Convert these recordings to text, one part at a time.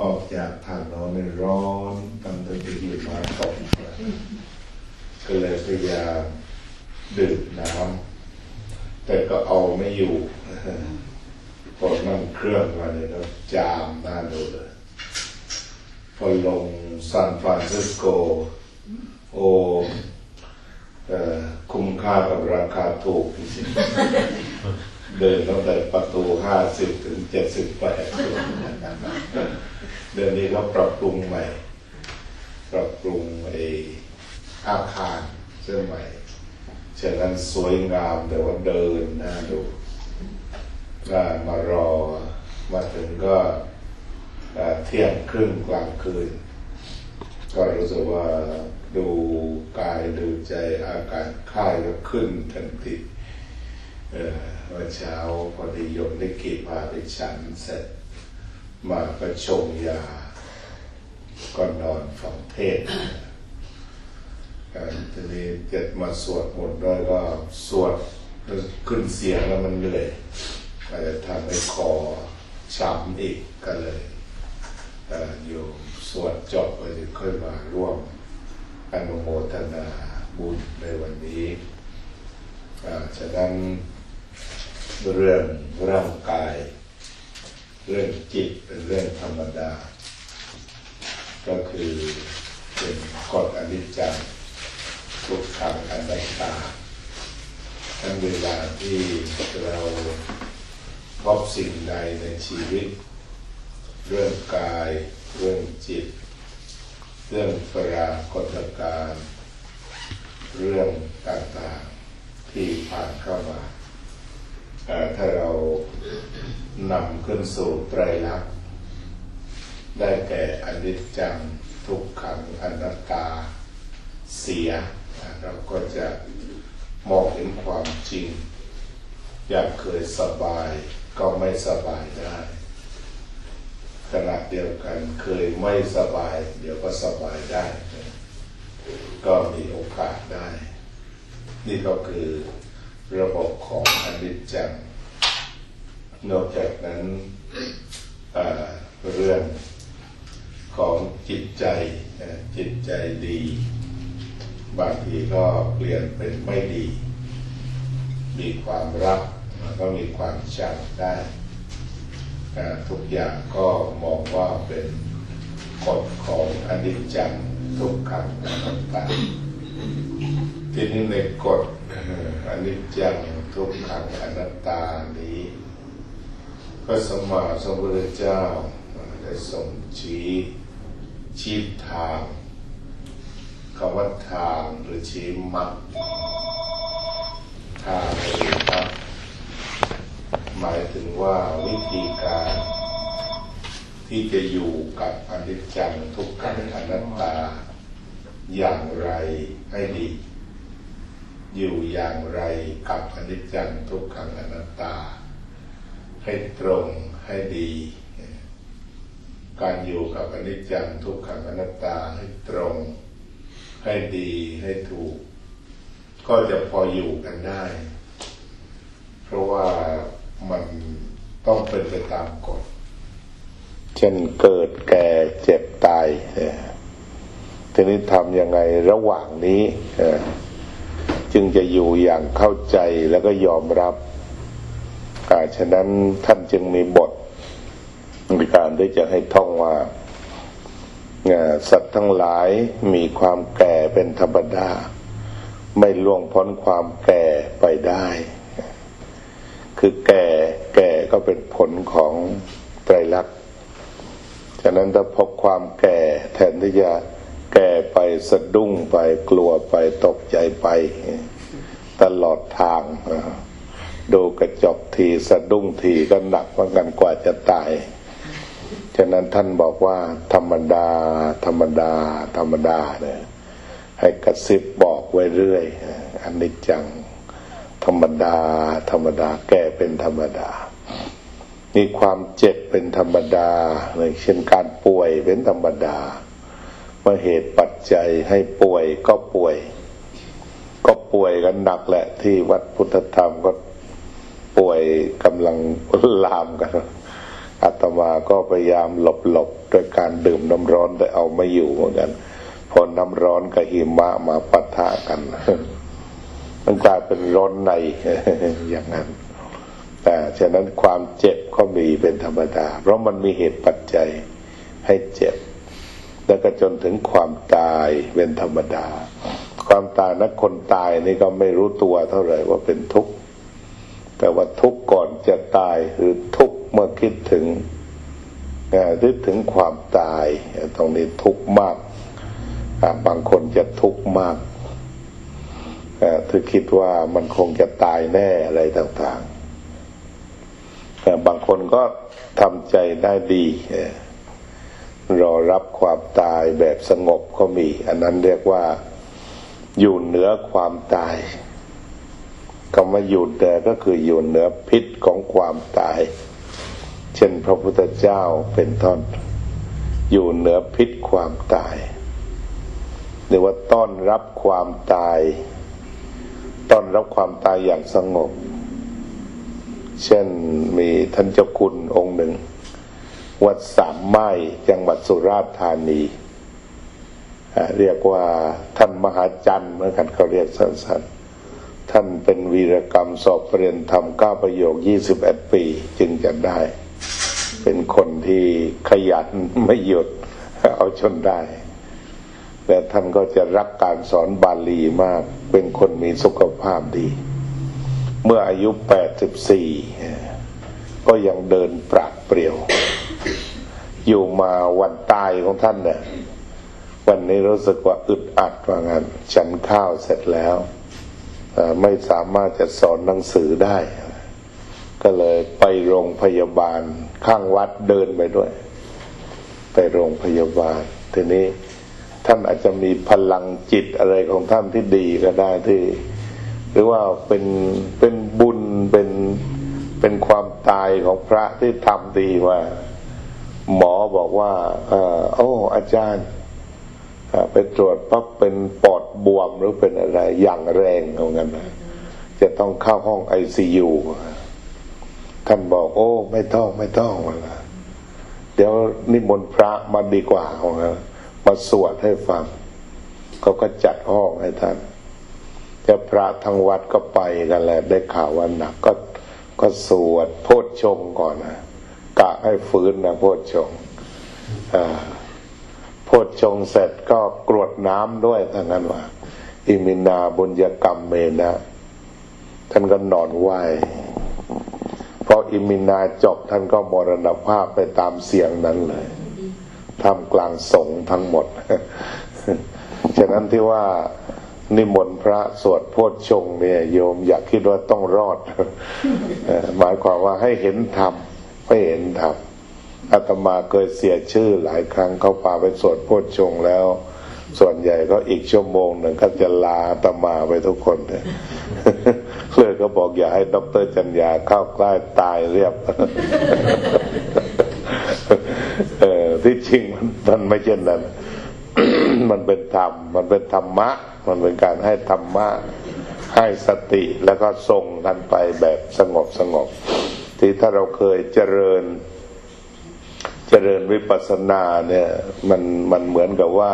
ออกจากทางนอนในร้อนตั้งแต่ไปหิวมาตกก็เลยพยายามดื่มน้ำแต่ก็เอาไม่อยู่พอนั่งเครื่องมาเนี่ยก็จามหน้าดูเลยพอลงซานฟรานซิสโก โอคุ้มค่ากับราคาถูกจริงเดินตั้งแต่ประตูห้าสิบถึงเจ็ดสิบแปด เดือนนี้เขาปรับปรุงใหม่ ปรับปรุงไอ้อาคารเส้นใหม่ฉะนั้นสวยงามแต่ว่าเดินน่าดูก็มารอมาถึงก็เที่ยงครึ่งกลางคืน ก็รู้สึกว่าดูกายดูใจอาการค่ายก็ขึ้นทันทีเอ่อวันเช้าพอดีโยมได้กีพาไปฉันเสร็จ มาก็ชงยาก็นอนฟังเทศน์เอ่อทีนี้เจ็ดมาสวดมนต์ด้วยก็สวดขึ้นเสียงแล้วมันเหนื่อยอาจจะทำให้คอช้ำอีกก็เลยอ่อโยมสวดจบก็จะค่อยมาร่วมอนุโมทนาบุญในวันนี้อ่าฉะนั้นเรื่องร่างกาย เรื่องจิตเป็นเรื่องธรรมดา ก็คือเป็นกฎอนิจจังทุกขังอนัตตาทั้งเวลาที่เราพบสิ่งใดในชีวิต เรื่องกาย เรื่องจิต เรื่องปรากฏการ เรื่องต่างๆที่ผ่านเข้ามา ถ้าเรานำขึ้นสู่ไตรลักษณ์ได้แก่อนิจจังทุกขังอนัตตาเสีย เราก็จะมองเห็นความจริง อยากเคยสบายก็ไม่สบายได้ ขณะเดียวกันเคยไม่สบาย เดี๋ยวก็สบายได้ ก็มีโอกาสได้ นี่ก็คือ ระบบของอนิจจังนอกจากนั้นเรื่องของจิตใจจิตใจดี บางทีก็เปลี่ยนเป็นไม่ดี มีความรักมันก็มีความชังได้ทุกอย่างก็มองว่าเป็นกฎของอนิจจังทุกขังอนัตตาทีนี้ในกฎ อนิจจังทุกขังอนัตตานี้พระสมมาสมพุทธเจ้าได้ทรงชี้ชี้ทางคำว่าทางหรือชี้มรรคทางหรือมรรคหมายถึงว่าวิธีการ ที่จะอยู่กับอนิจจังทุกขังอนัตตา อย่างไรให้ดี อยู่อย่างไรกับอนิจจังทุกขังอนัตตา ให้ตรงให้ดี การอยู่กับอนิจจังทุกขังอนัตตาให้ตรง ให้ดีให้ถูก ก็จะพออยู่กันได้ เพราะว่ามันต้องเป็นไปตามกฎเช่นเกิดแก่เจ็บตายทีนี้ทำยังไงระหว่างนี้เอ จึงจะอยู่อย่างเข้าใจแล้วก็ยอมรับการฉะนั้นท่านจึงมีบทในการที่จะให้ท่องว่าสัตว์ทั้งหลายมีความแก่เป็นธรรมดา ไม่ล่วงพ้นความแก่ไปได้ คือแก่แก่ก็เป็นผลของไตรลักษณ์ ฉะนั้นถ้าพบความแก่แทนที่จะ แก่ไปสะดุ้งไปกลัวไปตกใจไป ตลอดทาง ดูกระจกทีสะดุ้งทีก็หนักเหมือนกันกว่าจะตาย ฉะนั้นท่านบอกว่า ธรรมดา ธรรมดา ธรรมดาเนี่ยให้กระซิบบอกไว้เรื่อยอันนี้จังธรรมดา ธรรมดา แก่เป็นธรรมดามีความเจ็บเป็นธรรมดาอย่างเช่นการป่วยเป็นธรรมดา เมื่อเหตุปัจจัยให้ป่วยก็ป่วย ก็ป่วยกันหนักแหละ ที่วัดพุทธธรรมก็ป่วยกำลังลามกันอาตมาก็พยายามหลบหลบๆด้วยการดื่มน้ำร้อนแต่เอาไม่อยู่เหมือนกัน พอน้ำร้อนกับหิมะมาปะทะกันมันกลายเป็นร้อนในอย่างนั้น แต่ฉะนั้นความเจ็บก็มีเป็นธรรมดา เพราะมันมีเหตุปัจจัยให้เจ็บ แล้วก็จนถึงความตายเป็นธรรมดา ความตายนักคนตายนี่ก็ไม่รู้ตัวเท่าไหร่ว่าเป็นทุกข์แต่ว่าทุกข์ก่อนจะตายหรือทุกข์เมื่อคิดถึงคิดถึงความตายตรงนี้ทุกข์มากบางคนจะทุกข์มากเอ่อถ้าคิดว่ามันคงจะตายแน่อะไรต่างๆบางคนก็ทำใจได้ดี รอรับความตายแบบสงบก็มี อันนั้นเรียกว่าอยู่เหนือความตายคำว่าอยู่เหนือก็คืออยู่เหนือพิษของความตาย เช่นพระพุทธเจ้าเป็นต้นอยู่เหนือพิษความตาย หรือว่าต้อนรับความตาย ต้อนรับความตายอย่างสงบ เช่นมีท่านเจ้าคุณองค์หนึ่ง วัดสามไม้จังหวัดสุราษฎร์ธานี เรียกว่าท่านมหาจันทร์เหมือนกันเขาเรียกสั้นๆ ท่านเป็นวีรกรรมสอบเปลี่ยนทำเก้าประโยคยี่สิบเอ็ดปีจึงจะได้ เป็นคนที่ขยันไม่หยุดเอาจนได้แต่ท่านก็จะรักการสอนบาลีมาก เป็นคนมีสุขภาพดี เมื่ออายุแปดสิบสี่ก็ยังเดินปราดเปรียว อยู่มาวันตายของท่านเนี่ยวันนี้รู้สึกว่าอึดอัดว่างั้นฉันข้าวเสร็จแล้วเอ่ไม่สามารถจะสอนหนังสือได้ ก็เลยไปโรงพยาบาลข้างวัดเดินไปด้วย ไปโรงพยาบาล ทีนี้ท่านอาจจะมีพลังจิตอะไรของท่านที่ดีก็ได้ที่ หรือว่าเป็นเป็นบุญเป็นเป็นความตายของพระที่ทำดีว่า หมอบอกว่าอโอ้อาจารย์ไปตรวจปั๊บเป็นปอดบวมหรือเป็นอะไรอย่างแรงเอางั้นนะจะต้องเข้าห้องไอซียูท่านบอก โอ้ ไม่ต้องไม่ต้องนะเดี๋ยวนิมนต์พระมาดีกว่าเอางั้นมาสวดให้ฟังเขาก็จัดห้องให้ท่านแต่พระทั้งวัดก็ไปกันแหละได้ข่าวว่าหนักก็ก็สวดโพชฌงก่อนนะ กะให้ฟื้นนะโพชฌงค์อ่าโพชฌงเสร็จก็กรวดน้ำด้วยทั้งนั้นว่า อิมินาบุญญกรรมเมนะท่านก็นอนไหวพออิมินาจบท่านก็มรณภาพไปตามเสียงนั้นเลยทำกลางสงฆ์ทั้งหมด ฉะนั้นที่ว่านิมนต์พระสวดโพชฌงเนี่ยโยมอยากคิดว่าต้องรอด หมายความว่าให้เห็นธรรม ไม่เห็นธรรมอาตมาเคยเสียชื่อหลายครั้งเขาพาไปสวดโพชฌงแล้ว ส่วนใหญ่ก็อีกชั่วโมงหนึ่งก็จะลาอาตมาไปทุกคนเลยเลยก็บอกอย่าให้ดอกเตอรจัญญาเข้าใกล้ตายเรียบเออที่จริงมันมันไม่เช่นนั้น มันเป็นธรรม มันเป็นธรรมะ มันเป็นการให้ธรรมะ ให้สติแล้วก็ทรงกันไปแบบสงบสงบ ที่ถ้าเราเคยเจริญ เจริญวิปัสสนาเนี่ยมันมันเหมือนกับว่า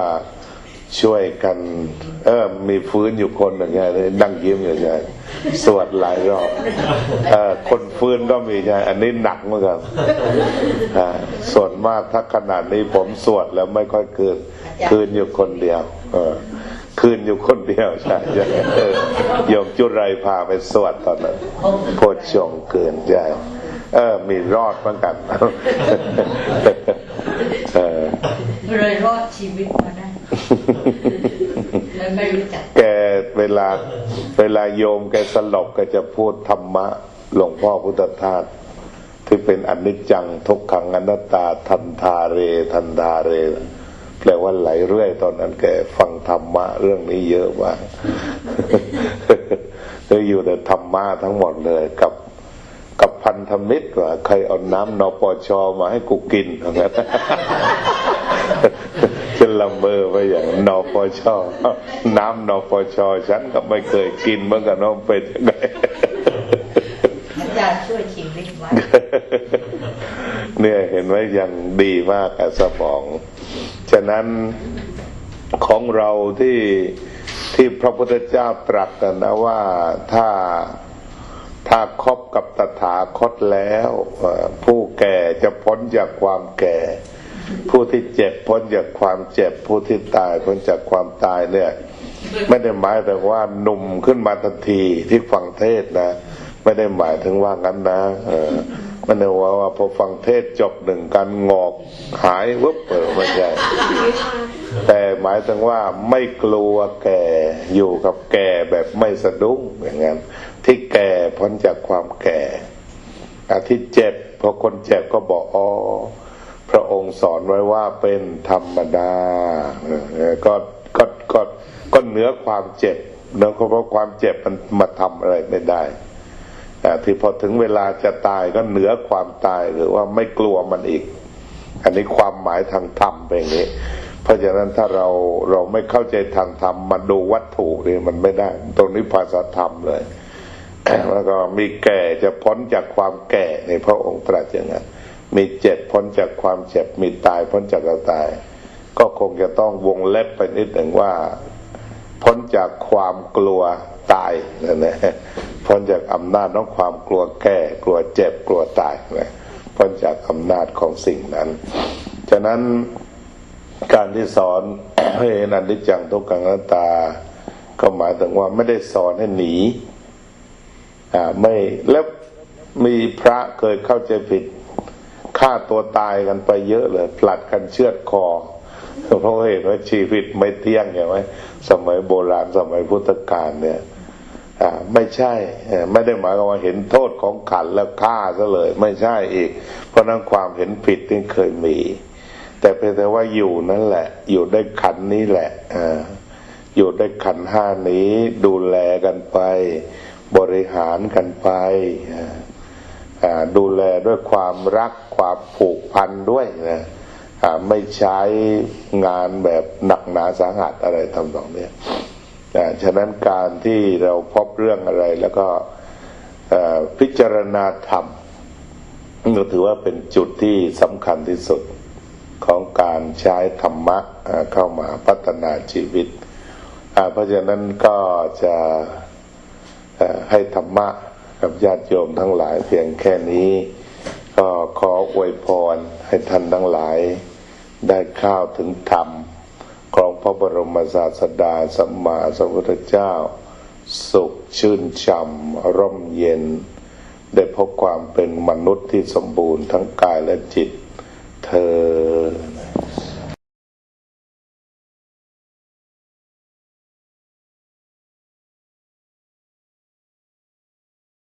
ช่วยกัน เออมีฟื้นอยู่คนหนึ่งไงเลยนั่งยิ้มอยู่ไงสวดหลายรอบเออคนฟื้นก็มีไงอันนี้หนักเหมือนกันส่วนมากถ้าขนาดนี้ผมสวดแล้วไม่ค่อยคืน คืนอยู่คนเดียว เออคืนอยู่คน เดียวใช่ใช่เออโยมจุไรพาไปสวดตอนนั้นโพชฌงค์คืนใช่เออ มีรอดเหมือนกันเออเลยรอดชีวิตมาได้แล้วไม่รู้จักแกเวลา เวลาโยมแกสลบแกจะพูดธรรมะ หลวงพ่อพุทธทาสที่เป็นอนิจจังทุกขังอนัตตาทันทาเร ทันทาเร แปลว่าไหลเรื่อยตอนนั้นแกฟัง ธรรมะเรื่องนี้เยอะมากเลยอยู่แต่ธรรมะทั้งหมดเลยกับกับพันธมิตรว่าใครเอาน้ำนปชมาให้กูกินเหมือนกันละเมอไปอย่างนปชน้ำนปชฉันก็ไม่เคยกินเมื่อกันว่าเป็นยังไงอาจารย์ช่วยชีวิตไว้เนี่ยเห็นไหมยังดีมากอะสมอง ฉะนั้น ของเราที่ที่พระพุทธเจ้าตรัสกันนะว่าถ้าถ้าคบกับตถาคตแล้วผู้แก่จะพ้นจากความแก่ ผู้ที่เจ็บพ้นจากความเจ็บ ผู้ที่ตายพ้นจากความตายเนี่ย ไม่ได้หมายถึงว่าหนุ่มขึ้นมาทันทีที่ฟังเทศน์นะไม่ได้หมายถึงว่างั้นนะ ม่ได้ว่าว่าพอฟังเทศจบหนึ่งการงอกหายวุบเออไม่ใช่แต่หมายถึงว่าไม่กลัวแก่อยู่กับแก่แบบไม่สะดุ้งอย่างนั้นที่แก่พ้นจากความแก่อาที่เจ็บพอคนเจ็บก็บอกอ๋อพระองค์สอนไว้ว่าเป็นธรรมดาก็ก็ก็ก็เหนือความเจ็บเนื่องเพราะความเจ็บมันมาทำอะไรไม่ได้ ที่พอถึงเวลาจะตายก็เหนือความตายหรือว่าไม่กลัวมันอีก อันนี้ความหมายทางธรรมเป็นอย่างนี้ เพราะฉะนั้นถ้าเราเราไม่เข้าใจทางธรรมมาดูวัตถุนี่มันไม่ได้ ตรงนี้ภาษาธรรมเลย แล้วก็มีแก่จะพ้นจากความแก่ในพระองค์ตรัสอย่างนั้นมีเจ็บพ้นจากความเจ็บมีตายพ้นจากการตาย ก็คงจะต้องวงเล็บไปนิดหนึ่งว่า พ้นจากความกลัวตายนะนะ พ้นจากอำนาจของความกลัวแก่ กลัวเจ็บกลัวตายนะพ้นจากอำนาจของสิ่งนั้น ฉะนั้นการที่สอนให้เห็นอนิจจังทุกขังนัตตา ก็หมายถึงว่าไม่ได้สอนให้หนีอ่าไม่แล้วมีพระเคยเข้าใจผิดฆ่าตัวตายกันไปเยอะเลยผลัดกันเชือดคอเพราะเห็นว่าชีวิตไม่เที่ยงใช่ไหมสมัยโบราณสมัยพุทธกาลเนี่ย ไม่ใช่ ไม่ได้หมายความว่าเห็นโทษของขันแล้วฆ่าซะเลย ไม่ใช่อีก เพราะนั้นความเห็นผิดที่เคยมี แต่เพียงแต่ว่าอยู่นั่นแหละ อยู่ได้ขันนี้แหละอ่าอยู่ได้ขันห้านี้ดูแลกันไป บริหารกันไปอ่าดูแลด้วยความรักความผูกพันด้วยนะอ่าไม่ใช้งานแบบหนักหนาสาหัสอะไรทำนองเนี้ยอ่าฉะนั้นการที่เราพบเรื่องอะไรแล้วก็พิจารณาธรรมก็ถือว่าเป็นจุดที่สำคัญที่สุดของการใช้ธรรมะเข้ามาพัฒนาชีวิต เพราะฉะนั้นก็จะให้ธรรมะกับญาติโยมทั้งหลายเพียงแค่นี้ ก็ขออวยพรให้ท่านทั้งหลายได้ข้าวถึงธรรม พระบรมศาสดาสัมมาสัมพุทธเจ้า สุขชื่นช่ำร่มเย็น ได้พบความเป็นมนุษย์ที่สมบูรณ์ทั้งกายและจิต เธอ